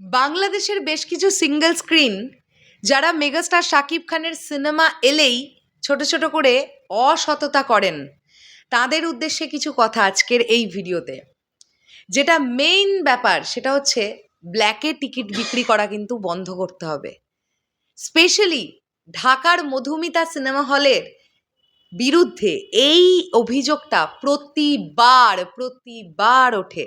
বাংলাদেশের বেশ কিছু সিঙ্গেল স্ক্রিন যারা মেগাস্টার শাকিব খানের সিনেমা এলেই ছোট ছোট করে অসততা করেন। তাদের উদ্দেশ্যে কিছু কথা আজকের এই ভিডিওতে। যেটা মেইন ব্যাপার সেটা হচ্ছে ব্ল্যাকে টিকিট বিক্রি করা কিন্তু বন্ধ করতে হবে। স্পেশালি ঢাকার মধুমিতা সিনেমা হলের বিরুদ্ধে এই অভিযোগটা প্রতিবার প্রতিবার ওঠে।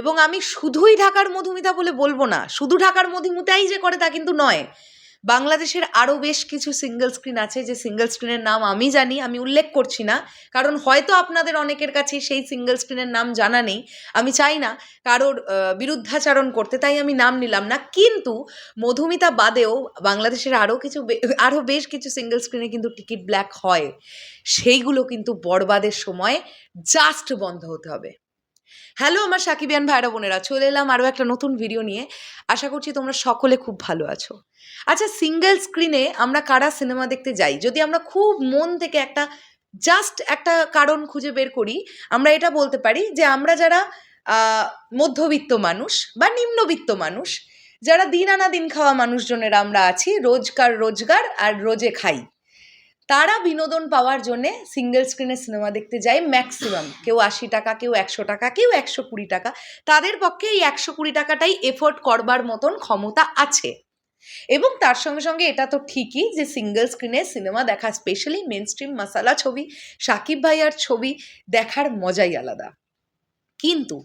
এবং আমি শুধুই ঢাকার মধুমিতা বলে বলব না, শুধু ঢাকার মধুমিতাই যে করে তা কিন্তু নয়। বাংলাদেশের আরও বেশ কিছু সিঙ্গেল স্ক্রিন আছে, যে সিঙ্গেল স্ক্রিনের নাম আমি জানি, আমি উল্লেখ করছি না, কারণ হয়তো আপনাদের অনেকের কাছে সেই সিঙ্গেল স্ক্রিনের নাম জানা নেই। আমি চাই না কারোর বিরুদ্ধাচারণ করতে, তাই আমি নাম নিলাম না। কিন্তু মধুমিতা বাদেও বাংলাদেশের আরও কিছু আরও বেশ কিছু সিঙ্গেল স্ক্রিনে কিন্তু টিকিট ব্ল্যাক হয়। সেইগুলো কিন্তু বরবাদের সময় জাস্ট বন্ধ হতে হবে। হ্যালো, আমার সাকিবিয়ান ভাইরা বোনেরা, চলে এলাম আরও একটা নতুন ভিডিও নিয়ে। আশা করছি তোমরা সকলে খুব ভালো আছো। আচ্ছা সিঙ্গেল স্ক্রিনে আমরা কারা সিনেমা দেখতে যাই? যদি আমরা খুব মন থেকে একটা জাস্ট একটা কারণ খুঁজে বের করি, আমরা এটা বলতে পারি যে আমরা যারা মধ্যবিত্ত মানুষ বা নিম্নবিত্ত মানুষ, যারা দিন আনা দিন খাওয়া মানুষজনেরা আমরা আছি, রোজকার রোজগার আর রোজে খাই। তারা বিনোদন পাওয়ার জন্যে সিঙ্গেল স্ক্রিনে সিনেমা দেখতে যায় ম্যাক্সিমাম কেউ আশি টাকা, কেউ একশো টাকা, কেউ একশো কুড়ি টাকা। তাদের পক্ষে এই একশো কুড়ি টাকাটাই এফোর্ড করবার মতন ক্ষমতা আছে। এবং তার সঙ্গে সঙ্গে এটা তো ঠিকই যে সিঙ্গেল স্ক্রিনে সিনেমা দেখা স্পেশালি মেন স্ট্রিম মশালা ছবি, সাকিব ভাইয়ার ছবি দেখার মজাই আলাদা। কিন্তু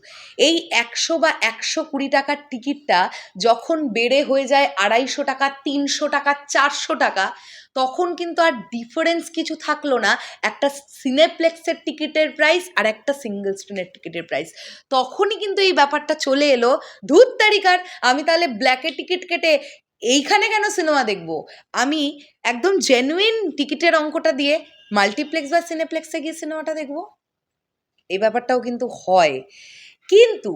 এই একশো বা একশো কুড়ি টাকার টিকিটটা যখন বেড়ে হয়ে যায় আড়াইশো টাকা, তিনশো টাকা, চারশো টাকা, তখন কিন্তু আর ডিফারেন্স কিছু থাকল না। একটা সিনেপ্লেক্সের টিকিটের প্রাইস আর একটা সিঙ্গেল স্ক্রিনের টিকিটের প্রাইস তখনই কিন্তু এই ব্যাপারটা চলে এলো। ধূত তারিকার, আমি তাহলে ব্ল্যাকের টিকিট কেটে এইখানে কেন সিনেমা দেখব? আমি একদম জেনুইন টিকিটের অঙ্কটা দিয়ে মাল্টিপ্লেক্স বা সিনেপ্লেক্সে গিয়ে সিনেমাটা দেখব। এই ব্যাপারটাও কিন্তু হয়। কিন্তু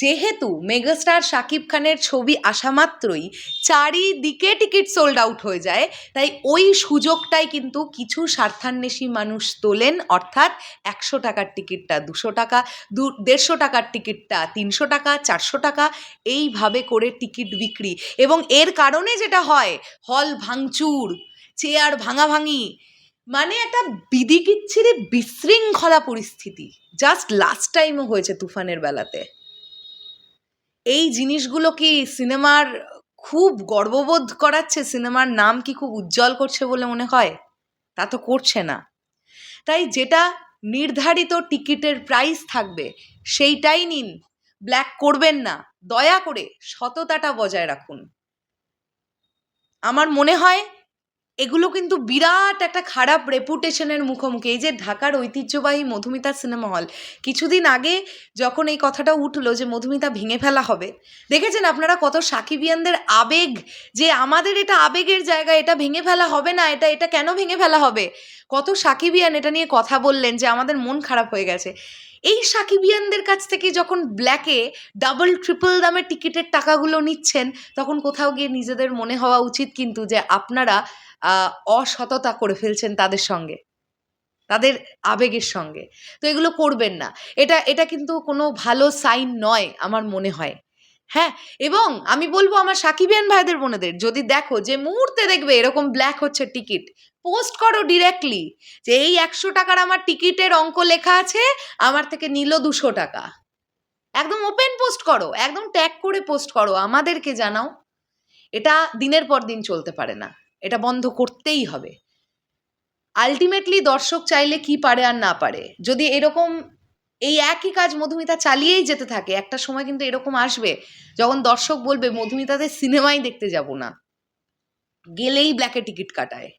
যেহেতু মেগাস্টার শাকিব খানের ছবি আসা মাত্রই চারিদিকে টিকিট সোল্ড আউট হয়ে যায়, তাই ওই সুযোগটাই কিন্তু কিছু স্বার্থান্বেষী মানুষ তোলেন, অর্থাৎ একশো টাকার টিকিটটা, দুশো টাকা, দু, দেড়শো টাকার টিকিটটা, তিনশো টাকা, চারশো টাকা, এইভাবে করে টিকিট বিক্রি। এবং এর কারণে যেটা হয়, হল ভাঙচুর, চেয়ার ভাঙাভাঙি মানে একটা বিদিকিচ্ছিরি বিশৃঙ্খলা পরিস্থিতি। জাস্ট লাস্ট টাইমও হয়েছে তুফানের বেলাতে। এই জিনিসগুলো কি সিনেমার খুব গর্ববোধ করাচ্ছে? সিনেমার নাম কি খুব উজ্জ্বল করছে বলে মনে হয়? তা তো করছে না। তাই যেটা নির্ধারিত টিকিটের প্রাইস থাকবে, সেইটাই নিন। ব্ল্যাক করবেন না। দয়া করে সততাটা বজায় রাখুন। আমার মনে হয় এগুলো কিন্তু বিরাট একটা খারাপ রেপুটেশনের মুখোমুখি। এই যে ঢাকার ঐতিহ্যবাহী মধুমিতা সিনেমা হল কিছুদিন আগে যখন এই কথাটা উঠল যে মধুমিতা ভেঙে ফেলা হবে, দেখেছেন আপনারা কত সাকিবিয়ানদের আবেগ যে আমাদের এটা আবেগের জায়গা, এটা ভেঙে ফেলা হবে না, এটা এটা কেন ভেঙে ফেলা হবে? কত সাকিবিয়ান এটা নিয়ে কথা বললেন যে আমাদের মন খারাপ হয়ে গেছে। এই সাকিবিয়ানদের কাছ থেকে যখন ব্ল্যাকে ডাবল ট্রিপল দামের টিকিটের টাকাগুলো নিচ্ছেন, তখন কোথাও গিয়ে নিজেদের মনে হওয়া উচিত কিন্তু যে আপনারা অসততা করে ফেলছেন তাদের সঙ্গে। তাদের আবেগের সঙ্গে। তো এগুলো করবেন না। এটা এটা কিন্তু কোনো ভালো সাইন নয় আমার মনে হয়। হ্যাঁ? এবং আমি বলব আমার সাকিবিয়ান ভাইদের বোনেদের, যদি দেখো যে মুহূর্তে দেখবে এরকম ব্ল্যাক হচ্ছে টিকিট পোস্ট করো ডিরেক্টলি যে এই একশো টাকার আমার টিকিটের অঙ্ক লেখা আছে, আমার থেকে নিল দুশো টাকা। একদম ওপেন পোস্ট করো, একদম ট্যাগ করে পোস্ট করো, আমাদেরকে জানাও। এটা দিনের পর দিন চলতে পারে না। এটা বন্ধ করতেই হবে। আলটিমেটলি দর্শক চাইলে কি পারে আর না পারে। যদি এরকম এই একই কাজ মধুমিতা চালিয়েই যেতে থাকে, একটা সময় কিন্তু এরকম আসবে যখন দর্শক বলবে, মধুমিতাদের সিনেমাই দেখতে যাব না। গেলেই ব্ল্যাকে টিকিট কাটায়।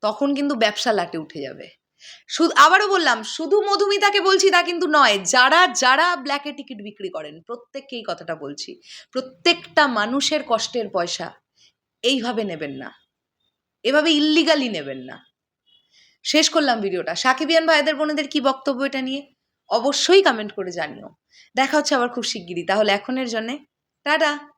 তখন কিন্তু ব্যবসা লাটে উঠে যাবে। শুধু, আবারও বললাম, শুধু মধুমিতাকে বলছি তা কিন্তু নয়, যারা যারা ব্ল্যাকে টিকিট বিক্রি করেন, প্রত্যেককেই কথাটা বলছি, প্রত্যেকটা মানুষের কষ্টের পয়সা এইভাবে নেবেন না। এভাবে ইল্লিগালি নেবেন না। শেষ করলাম ভিডিওটা। সাকিবিয়ান ভাইদের বোনেদের কি বক্তব্য এটা নিয়ে? অবশ্যই কমেন্ট করে জানিও। দেখা হচ্ছে আবার খুব শিগগিরই। তাহলে এখনের জন্যে টাটা!